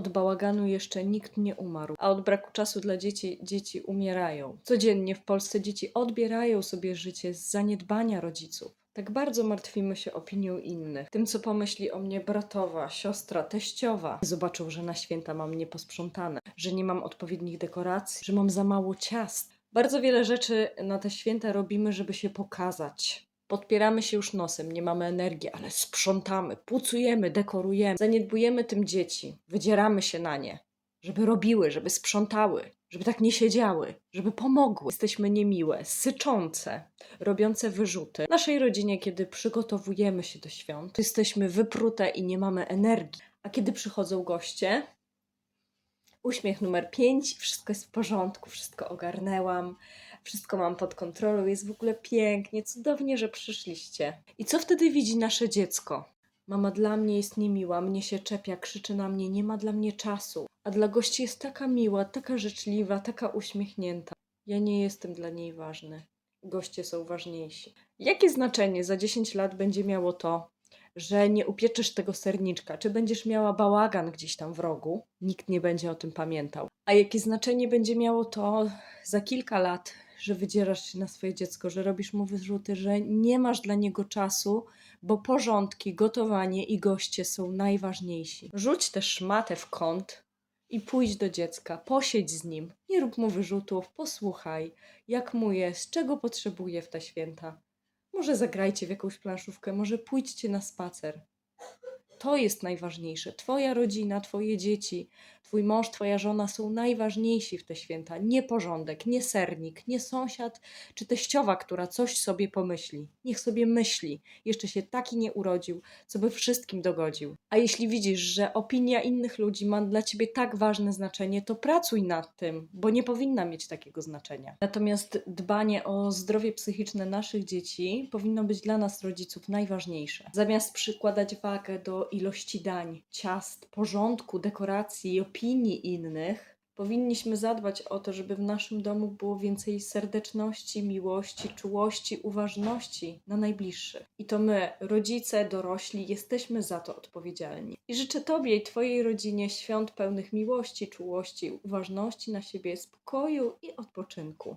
Od bałaganu jeszcze nikt nie umarł, a od braku czasu dla dzieci dzieci umierają. Codziennie w Polsce dzieci odbierają sobie życie z zaniedbania rodziców. Tak bardzo martwimy się opinią innych, tym co pomyśli o mnie bratowa, siostra, teściowa. Zobaczą, że na święta mam nieposprzątane, że nie mam odpowiednich dekoracji, że mam za mało ciast. Bardzo wiele rzeczy na te święta robimy, żeby się pokazać. Podpieramy się już nosem, nie mamy energii, ale sprzątamy, pucujemy, dekorujemy, zaniedbujemy tym dzieci, wydzieramy się na nie, żeby robiły, żeby sprzątały, żeby tak nie siedziały, żeby pomogły. Jesteśmy niemiłe, syczące, robiące wyrzuty. W naszej rodzinie, kiedy przygotowujemy się do świąt, jesteśmy wyprute i nie mamy energii. A kiedy przychodzą goście, uśmiech numer 5, wszystko jest w porządku, wszystko ogarnęłam, wszystko mam pod kontrolą, jest w ogóle pięknie, cudownie, że przyszliście. I co wtedy widzi nasze dziecko? Mama dla mnie jest niemiła, mnie się czepia, krzyczy na mnie, nie ma dla mnie czasu. A dla gości jest taka miła, taka życzliwa, taka uśmiechnięta. Ja nie jestem dla niej ważny. Goście są ważniejsi. Jakie znaczenie za 10 lat będzie miało to, że nie upieczysz tego serniczka, czy będziesz miała bałagan gdzieś tam w rogu? Nikt nie będzie o tym pamiętał. A jakie znaczenie będzie miało to za kilka lat, że wydzierasz się na swoje dziecko, że robisz mu wyrzuty, że nie masz dla niego czasu, bo porządki, gotowanie i goście są najważniejsi. Rzuć tę szmatę w kąt i pójdź do dziecka, posiedź z nim. Nie rób mu wyrzutów, posłuchaj, jak mu jest, czego potrzebuje w te święta. Może zagrajcie w jakąś planszówkę, może pójdźcie na spacer. To jest najważniejsze. Twoja rodzina, twoje dzieci, twój mąż, twoja żona są najważniejsi w te święta. Nie porządek, nie sernik, nie sąsiad czy teściowa, która coś sobie pomyśli. Niech sobie myśli. Jeszcze się taki nie urodził, co by wszystkim dogodził. A jeśli widzisz, że opinia innych ludzi ma dla ciebie tak ważne znaczenie, to pracuj nad tym, bo nie powinna mieć takiego znaczenia. Natomiast dbanie o zdrowie psychiczne naszych dzieci powinno być dla nas, rodziców, najważniejsze. Zamiast przykładać wagę do ilości dań, ciast, porządku, dekoracji i opinii innych, powinniśmy zadbać o to, żeby w naszym domu było więcej serdeczności, miłości, czułości, uważności na najbliższych. I to my, rodzice, dorośli, jesteśmy za to odpowiedzialni. I życzę Tobie i Twojej rodzinie świąt pełnych miłości, czułości, uważności na siebie, spokoju i odpoczynku.